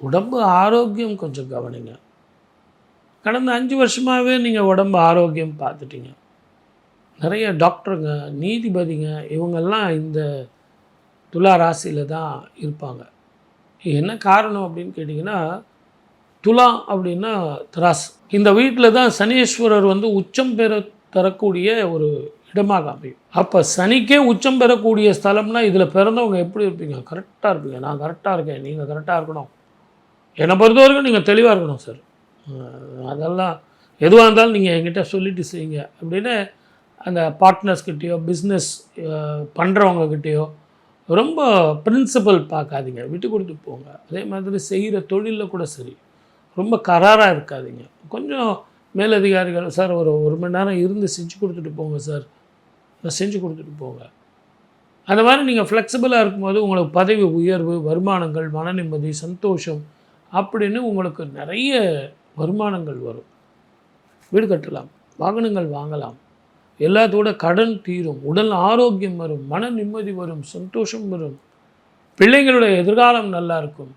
உடம்பு ஆரோக்கியம் கொஞ்சம் கவனிங்க. கடந்த அஞ்சு வருஷமாகவே நீங்கள் உடம்பு ஆரோக்கியம் பார்த்துட்டீங்க. நிறைய டாக்டருங்க நீதிபதிங்க இவங்கெல்லாம் இந்த துலா ராசியில் தான் இருப்பாங்க. என்ன காரணம் அப்படின்னு கேட்டிங்கன்னா துலா அப்படின்னா திராஸ். இந்த வீட்டில் தான் சனீஸ்வரர் வந்து உச்சம் பெற தரக்கூடிய ஒரு இடமாக அமையும் அப்போ சனிக்கே உச்சம் பெறக்கூடிய ஸ்தலம்னா இதில் பிறந்தவங்க எப்படி இருப்பீங்க? கரெக்டாக இருப்பீங்க. நான் கரெக்டாக இருக்கேன். நீங்கள் கரெக்டாக இருக்கணும். என்னை பொறுத்த வரைக்கும் நீங்கள் தெளிவாக இருக்கணும் சார் அதெல்லாம் எதுவாக இருந்தாலும் நீங்கள் என்கிட்ட சொல்லிட்டு செய்யுங்க. அப்படின்னு அந்த பார்ட்னர்ஸ்கிட்டேயோ பிஸ்னஸ் பண்ணுறவங்கக்கிட்டேயோ ரொம்ப பிரின்சிபல் பார்க்காதீங்க. விட்டு கொடுத்து போங்க. அதே மாதிரி செய்கிற தொழிலில் கூட சரி. ரொம்ப கராராக இருக்காதீங்க. கொஞ்சம் மேலதிகாரிகள் சார் ஒரு ஒரு மணி நேரம் இருந்து செஞ்சு கொடுத்துட்டு போங்க சார் நான் செஞ்சு கொடுத்துட்டு போங்க. அந்த மாதிரி நீங்கள் ஃப்ளெக்சிபிளாக இருக்கும்போது உங்களுக்கு பதவி உயர்வு வருமானங்கள் மன நிம்மதி சந்தோஷம் அப்படின்னு உங்களுக்கு நிறைய வருமானங்கள் வரும். வீடு கட்டலாம் வாகனங்கள் வாங்கலாம். எல்லாத்தோட கடன் தீரும் உடல் ஆரோக்கியம் வரும் மன நிம்மதி வரும் சந்தோஷம் வரும். பிள்ளைங்களுடைய எதிர்காலம் நல்லா இருக்கும்.